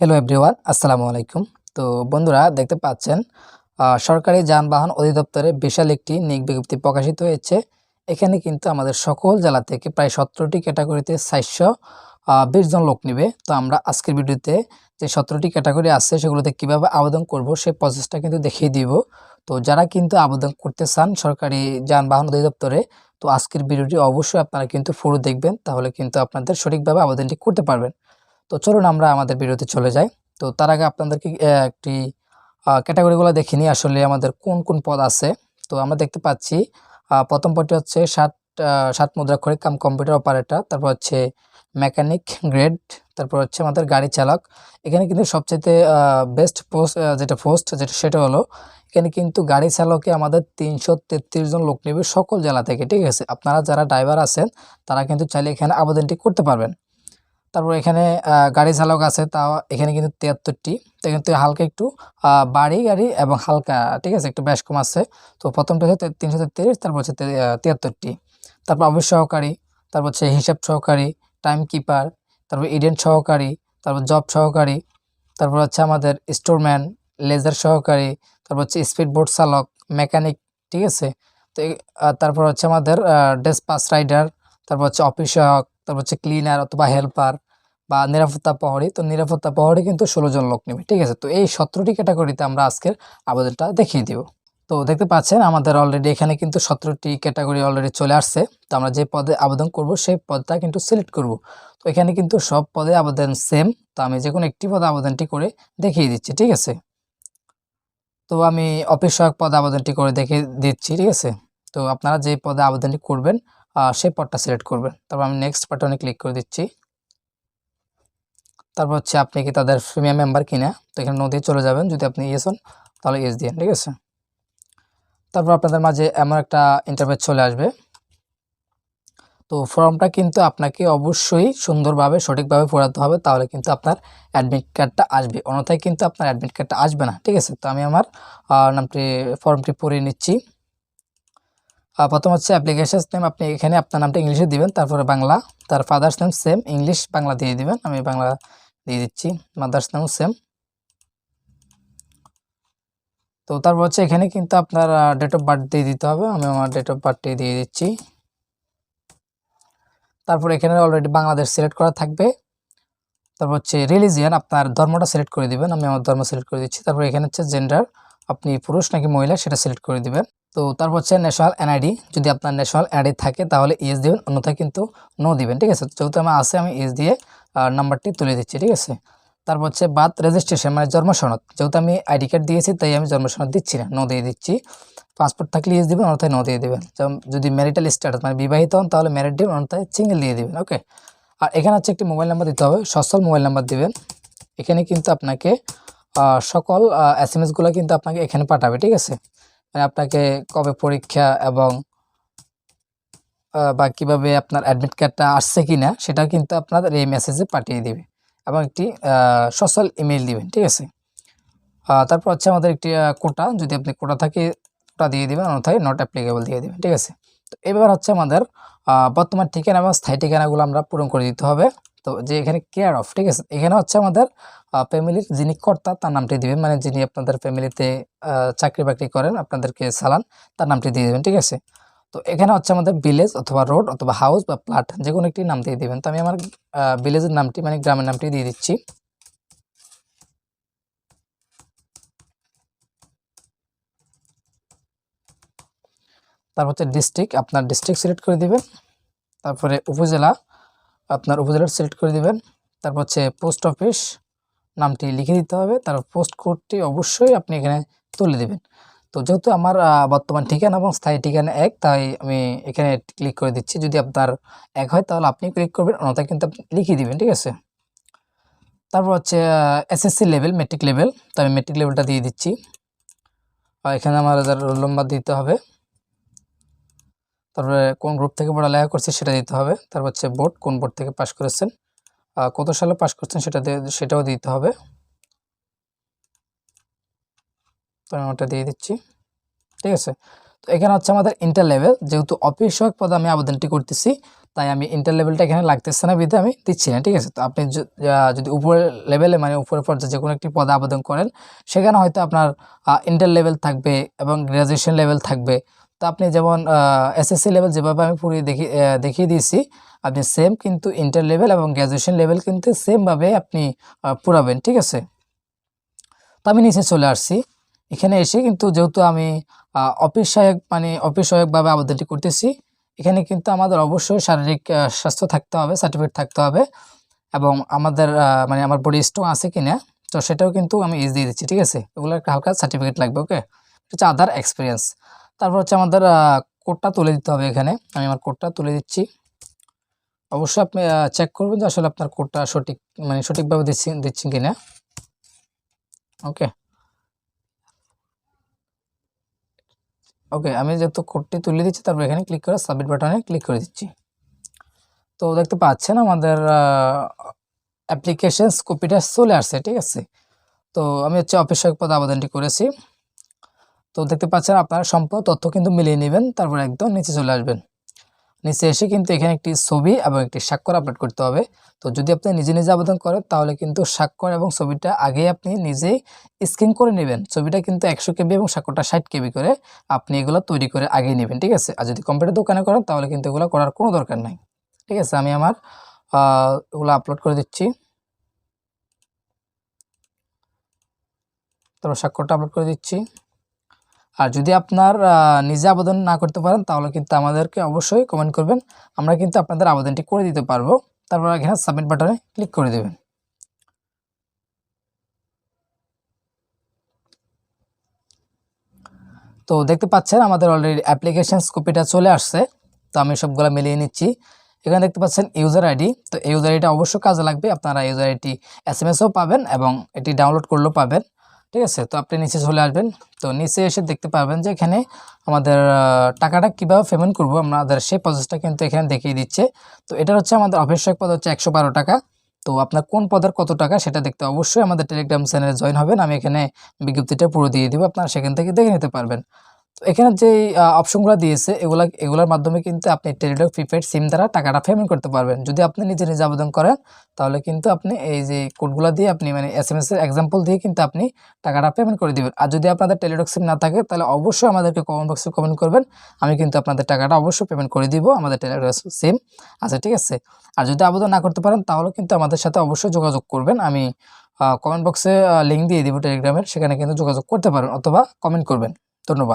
Hello everyone আসসালামু আলাইকুম তো বন্ধুরা, দেখতে পাচ্ছেন সরকারি যানবাহন অধিদপ্তরে বিশাল একটি নিয়োগ বিজ্ঞপ্তি প্রকাশিত হয়েছে। এখানে কিন্তু আমাদের সকল জেলা থেকে প্রায় সতেরোটি ক্যাটাগরিতে চারশো বিশ জন লোক নেবে। তো আমরা আজকের ভিডিওতে যে সতেরোটি ক্যাটাগরি আছে, সেগুলোতে কীভাবে আবেদন করব, সেই প্রসেসটা কিন্তু দেখিয়ে দিব। তো যারা কিন্তু আবেদন করতে চান সরকারি যানবাহন অধিদপ্তরে, তো আজকের ভিডিওটি অবশ্যই আপনারা কিন্তু পুরো দেখবেন, তাহলে কিন্তু আপনাদের সঠিকভাবে আবেদনটি করতে পারবেন। তো চলুন আমরা আমাদের ভিডিওতে চলে যাই। তো তার আগে আপনাদেরকে একটি ক্যাটাগরিগুলো দেখে নিই আসলে আমাদের কোন কোন পদ আছে। তো আমরা দেখতে পাচ্ছি প্রথম পদটি হচ্ছে আহ, ষাট মুদ্রাক্ষরিক কাম কম্পিউটার অপারেটর তারপর হচ্ছে মেকানিক গ্রেড তারপর হচ্ছে আমাদের গাড়ি চালক। এখানে কিন্তু সবচেয়ে বেস্ট পোস্ট যেটা পোস্ট যেটা সেটা হলো এখানে কিন্তু গাড়ি চালকে আমাদের তিনশো তেত্রিশ জন লোক নেবে সকল জেলা থেকে ঠিক আছে? আপনারা যারা ড্রাইভার আছেন তারা কিন্তু চাইলে এখানে আবেদনটি করতে পারবেন। তারপর এখানে গাড়ি চালক আছে, তাও এখানে কিন্তু তিয়াত্তরটি। তো কিন্তু হালকা একটু বাড়ি গাড়ি এবং হালকা, ঠিক আছে, একটু বেশ কম আছে। তো প্রথমটা হচ্ছে তিনশো তেত্রিশ, তারপর হচ্ছে তিয়াত্তরটি। তারপর অফিস সহকারী, তারপর হচ্ছে হিসাব সহকারী টাইম কিপার তারপর ইডেন্ট সহকারী, তারপর জব সহকারী, তারপর হচ্ছে আমাদের স্টোরম্যান লেজার সহকারী, তারপর হচ্ছে স্পিড বোট চালক মেকানিক ঠিক আছে? তো তারপর হচ্ছে আমাদের ডেসপাস রাইডার তারপর হচ্ছে অফিস সহায়ক তারপর হচ্ছে ক্লিনার অথবা হেল্পার বা নিরাপত্তা প্রহরী। তো নিরাপত্তা প্রহরী কিন্তু ষোলো জন লোক নেবে, ঠিক আছে? তো এই সতেরোটি ক্যাটাগরিতে আমরা আজকের আবেদনটা দেখিয়ে দিব। তো দেখতে পাচ্ছেন, আমাদের অলরেডি এখানে কিন্তু সতেরোটি ক্যাটাগরি অলরেডি চলে আসছে। তো আমরা যে পদে আবেদন করব, সেই পদটা কিন্তু সিলেক্ট করব। তো এখানে কিন্তু সব পদে আবেদন সেম তো আমি যে কোনো একটি পদে আবেদনটি করে দেখিয়ে দিচ্ছি, ঠিক আছে? তো আমি অফিস সহায়ক পদে আবেদনটি করে দেখে দিচ্ছি, ঠিক আছে? তো আপনারা যে পদে আবেদনটি করবেন সেই পদটা সিলেক্ট করবেন। তারপর আমি নেক্সট বাটনে ক্লিক করে দিচ্ছি। তারপর হচ্ছে আপনি কি তাদের প্রিমিয়াম মেম্বার কিনা, তো এখানে নদী চলে যাবেন। যদি আপনি ইয়েস হন, তাহলে ইয়েস দিন ঠিক আছে? তারপর আপনাদের মাঝে এমন একটা ইন্টারভিউ চলে আসবে। তো ফর্মটা কিন্তু আপনাকে অবশ্যই সুন্দরভাবে, সঠিকভাবে পড়াতে হবে, তাহলে কিন্তু আপনার অ্যাডমিট কার্ডটা আসবে। অন্যথায় কিন্তু আপনার অ্যাডমিট কার্ডটা আসবে না, ঠিক আছে? তো আমি আমার নামটি ফর্মটি পড়ে নিচ্ছি। প্রথম হচ্ছে অ্যাপ্লিকেশন নেম আপনি এখানে আপনার নামটা ইংলিশে দিবেন, তারপরে বাংলা, তার father's name same English Bangla দিয়ে দিবেন, আমি বাংলা দিয়ে দিচ্ছি মাদার্স নেম সেম তো তারপর হচ্ছে এখানে কিন্তু আপনার ডেট অফ বার্থ দিয়ে দিতে হবে, আমি আমার ডেট অফ বার্থটি দিয়ে দিচ্ছি। তারপর এখানে অলরেডি বাংলাদেশ সিলেক্ট করা থাকবে। তারপর হচ্ছে রিলিজিয়ান আপনার ধর্মটা সিলেক্ট করে দিবেন, আমি আমার ধর্ম সিলেক্ট করে দিচ্ছি। তারপর এখানে হচ্ছে জেন্ডার আপনি পুরুষ নাকি মহিলা, সেটা সিলেক্ট করে দিবেন। তো তারপর হচ্ছে ন্যাশনাল এনআইডি যদি আপনার ন্যাশনাল এনআইডি থাকে তাহলে ইএস দিবেন, অন্যথায় কিন্তু নো দিবেন, ঠিক আছে? যেহেতু আমার আছে, আমি ইএস দিয়ে নাম্বারটি তুলে দিচ্ছি, ঠিক আছে? তারপর হচ্ছে বার্থ রেজিস্ট্রেশন মানে জন্ম সনদ। যেহেতু আমি আইডি কার্ড দিয়েছি, তাই আমি জন্ম সনদ দিচ্ছি না নো দিয়ে দিচ্ছি। পাসপোর্ট থাকলে ইএস দিবেন, অন্যথায় নো দিয়ে দেবেন। যদি ম্যারিটাল স্ট্যাটাস মানে বিবাহিত হন, তাহলে ম্যারিড দিবেন, অন্যথায় সিঙ্গেল দিয়ে দিবেন ওকে আর এখানে হচ্ছে একটি মোবাইল নাম্বার দিতে হবে সচল মোবাইল নাম্বার দিবেন। এখানে কিন্তু আপনাকে সকল এস এম এসগুলো কিন্তু আপনাকে এখানে পাঠাবে, ঠিক আছে? আপনাকে কবে পরীক্ষা এবং বা কীভাবে আপনার অ্যাডমিট কার্ডটা আসছে কি না সেটা কিন্তু আপনাদের এই মেসেজে পাঠিয়ে দিবে এবং একটি সোশ্যাল ইমেল দিবেন, ঠিক আছে? তারপর হচ্ছে আমাদের একটি কোটা যদি আপনি কোটা থাকে কোটা দিয়ে দিবেন, অন্যথায় নট অ্যাপ্লিকেবল দিয়ে দিবেন, ঠিক আছে? তো এবার হচ্ছে আমাদের বর্তমান ঠিকানা এবং স্থায়ী ঠিকানাগুলো আমরা পূরণ করে দিতে হবে। তো যে এখানে কেয়ার অফ ঠিক আছে? এখানে হচ্ছে আমাদের ফ্যামিলির যিনি কর্তা, তার নামটি দিবেন। মানে যিনি আপনাদের ফ্যামিলিতে চাকরি বাকরি করেন, আপনাদেরকে সালান, তার নামটি দিয়ে দেবেন, ঠিক আছে? তো এখানে হচ্ছে আমাদের ভিলেজ অথবা রোড অথবা হাউস বা প্লাট যে কোনো একটি নাম দিয়ে দিবেন। তো আমি আমার ভিলেজের নামটি মানে গ্রামের নামটি দিয়ে দিচ্ছি। তারপর হচ্ছে ডিস্ট্রিক্ট আপনার ডিস্ট্রিক্ট সিলেক্ট করে দিবেন। তারপরে উপজেলা আপনার উপজেলা সিলেক্ট করে দিবেন। তারপর হচ্ছে পোস্ট অফিস নামটি লিখে দিতে হবে। তারপর পোস্ট কোডটি অবশ্যই আপনি এখানে তুলে দিবেন। তো যেহেতু আমার বর্তমান ঠিকানা এবং স্থায়ী ঠিকানা এক, তাই আমি এখানে ক্লিক করে দিচ্ছি। যদি আপনার এক হয়, তাহলে আপনি ক্লিক করবেন, অন্যথায় কিন্তু আপনি লিখিয়ে দিবেন, ঠিক আছে? তারপর হচ্ছে এসএসসি লেভেল মেট্রিক লেভেল তো আমি মেট্রিক লেভেলটা দিয়ে দিচ্ছি। এখানে আমার রোল নম্বর দিতে হবে। তারপরে কোন গ্রুপ থেকে পড়ালেখা করছে সেটা দিতে হবে। তারপর হচ্ছে বোর্ড কোন বোর্ড থেকে পাশ করেছেন। কত সালে পাশ করছেন সেটা সেটাও দিতে হবে। তো আমি ওটা দিয়ে দিচ্ছি। ঠিক আছে? তো এখানে হচ্ছে আমাদের ইন্টার লেভেল যেহেতু অফিস সহায়ক পদে আমি আবেদনটি করতেছি, তাই আমি ইন্টার লেভেলটা এখানে লাগতেছে না, বিধে আমি দিচ্ছি না, ঠিক আছে? তো আপনি যদি উপরের লেভেলে মানে উপরের পর্যায়ে যে কোনো একটি পদে আবেদন করেন, সেখানে হয়তো আপনার ইন্টার লেভেল থাকবে এবং গ্র্যাজুয়েশন লেভেল থাকবে। তো আপনি যেমন এসএসসি লেভেল যেভাবে আমি পুরো দেখি আহ, দেখিয়ে দিয়েছি আপনি সেম কিন্তু ইন্টার লেভেল এবং গ্র্যাজুয়েশন লেভেল কিন্তু সেমভাবে আপনি পুরাবেন ঠিক আছে? তো আমি নিচে চলে আসছি। এখানে এসে কিন্তু যেহেতু আমি অফিস সহায়ক মানে অফিস সহায়কভাবে আবেদনটি করতেছি এখানে কিন্তু আমাদের অবশ্যই শারীরিক স্বাস্থ্য থাকতে হবে সার্টিফিকেট থাকতে হবে এবং আমাদের মানে আমার বডি স্ট্রং আছে কিনা তো সেটাও কিন্তু আমি ইজ দিয়ে দিচ্ছি ঠিক আছে? এগুলো একটা হালকা সার্টিফিকেট লাগবে ওকে হচ্ছে আদার এক্সপিরিয়েন্স তারপর হচ্ছে আমাদের কোডটা তুলে দিতে হবে এখানে। আমি আমার কোডটা তুলে দিচ্ছি। অবশ্যই আপনি চেক করবেন যে আসলে আপনার কোডটা সঠিক মানে সঠিকভাবে দিচ্ছি, দিচ্ছেন কিনা। ওকে ওকে আমি যেহেতু কোডটি তুলে দিচ্ছি, তারপর এখানে ক্লিক করে সাবমিট বাটনে ক্লিক করে দিচ্ছি। তো দেখতে পাচ্ছেন আমাদের অ্যাপ্লিকেশনস কপিটা চলে আসছে, ঠিক আছে? তো আমি হচ্ছে অফিস পদে আবেদনটি করেছি। তো দেখতে পাচ্ছেন আপনারা সম্পূর্ণ তথ্য কিন্তু মিলিয়ে নেবেন, তারপর একদম নিচে চলে আসবেন। নিচে এসে কিন্তু এখানে একটি ছবি এবং একটি স্বাক্ষর আপলোড করতে হবে। তো যদি আপনি নিজে নিজে আবেদন করেন, তাহলে কিন্তু স্বাক্ষর এবং ছবিটা আগেই আপনি নিজেই স্ক্রিন করে নেবেন। ছবিটা কিন্তু একশো কেবি এবং স্বাক্ষরটা ষাট কেবি করে আপনি এগুলো তৈরি করে আগেই নেবেন, ঠিক আছে? আর যদি কম্পিউটার দোকানে করেন, তাহলে কিন্তু এগুলো করার কোনো দরকার নাই, ঠিক আছে? আমি আমার এগুলো আপলোড করে দিচ্ছি। তারপর স্বাক্ষরটা আপলোড করে দিচ্ছি। আর যদি আপনার নিজে আবেদন না করতে পারেন, তাহলে কিন্তু আমাদেরকে অবশ্যই কমেন্ট করবেন। আমরা কিন্তু আপনাদের আবেদনটি করে দিতে পারব। তারপর এখানে সাবমিট বাটনে ক্লিক করে দেবেন। তো দেখতে পাচ্ছেন, আমাদের অলরেডি অ্যাপ্লিকেশন কপিটা চলে আসছে। তো আমি সবগুলো মিলিয়ে নিচ্ছি। এখানে দেখতে পাচ্ছেন ইউজার আইডি তো ইউজার আইডিটা অবশ্যই কাজে লাগবে। আপনারা ইউজার আইডি এস এম এসও পাবেন এবং এটি ডাউনলোড করলেও পাবেন। ঠিক আছে? তো আপনি নিচে চলে আসবেন। তো নিচে এসে দেখতে পাবেন যে এখানে আমাদের টাকাটা কীভাবে পেমেন্ট করব আমাদের সেই প্রসেসটা কিন্তু এখানে দেখিয়ে দিচ্ছে। তো এটা হচ্ছে আমাদের অফিসিয়াল পদ হচ্ছে একশো বারো টাকা। তো আপনার কোন পদের কত টাকা সেটা দেখতে অবশ্যই আমাদের টেলিগ্রাম চ্যানেলে জয়েন হবেন। আমি এখানে বিজ্ঞপ্তিটা পুরো দিয়ে দেবো। আপনারা সেখান থেকে দেখে নিতে পারবেন। এখানে যে অপশনগুলো দিয়েছে, এগুলা, এগুলোর মাধ্যমে কিন্তু আপনি টেলিটক প্রিপেড সিম দ্বারা টাকাটা পেমেন্ট করতে পারবেন। যদি আপনি নিজে নিজে আবেদন করেন, তাহলে কিন্তু আপনি এই যে কোডগুলো দিয়ে আপনি মানে এস এম এস এর এক্সাম্পল দিয়ে কিন্তু আপনি টাকাটা পেমেন্ট করে দিবেন। আর যদি আপনাদের টেলিটক সিম না থাকে, তাহলে অবশ্যই আমাদেরকে কমেন্ট বক্সে কমেন্ট করবেন। আমি কিন্তু আপনাদের টাকাটা অবশ্যই পেমেন্ট করে দিব আমাদের টেলিটক সিম আচ্ছা ঠিক আছে? আর যদি আবেদন না করতে পারেন, তাহলে কিন্তু আমাদের সাথে অবশ্যই যোগাযোগ করবেন। আমি কমেন্ট বক্সে লিঙ্ক দিয়ে দিব টেলিগ্রামের সেখানে কিন্তু যোগাযোগ করতে পারেন অথবা কমেন্ট করবেন। ধন্যবাদ।